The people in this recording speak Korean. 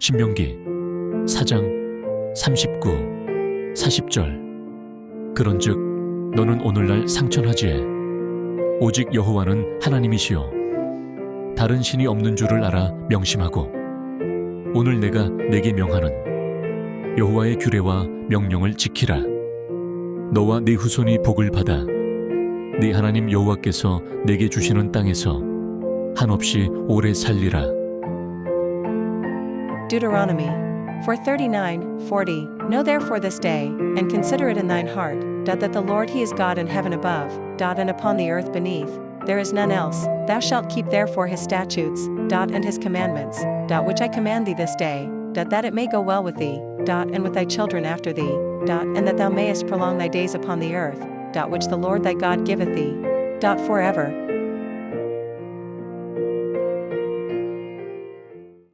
신명기 4장 39, 40절. 그런즉 너는 오늘날 상천하지에 오직 여호와는 하나님이시요. 다른 신이 없는 줄을 알아 명심하고 오늘 내가 내게 명하는 여호와의 규례와 명령을 지키라. 너와 네 후손이 복을 받아 네 하나님 여호와께서 내게 주시는 땅에서 한없이 오래 살리라 Deuteronomy 439, 40. Know therefore this day, and consider it in thine heart, that the Lord he is God in heaven above, and upon the earth beneath, there is none else. Thou shalt keep therefore his statutes, and his commandments, which I command thee this day, that it may go well with thee, and with thy children after thee, and that thou mayest prolong thy days upon the earth, which the Lord thy God giveth thee, forever,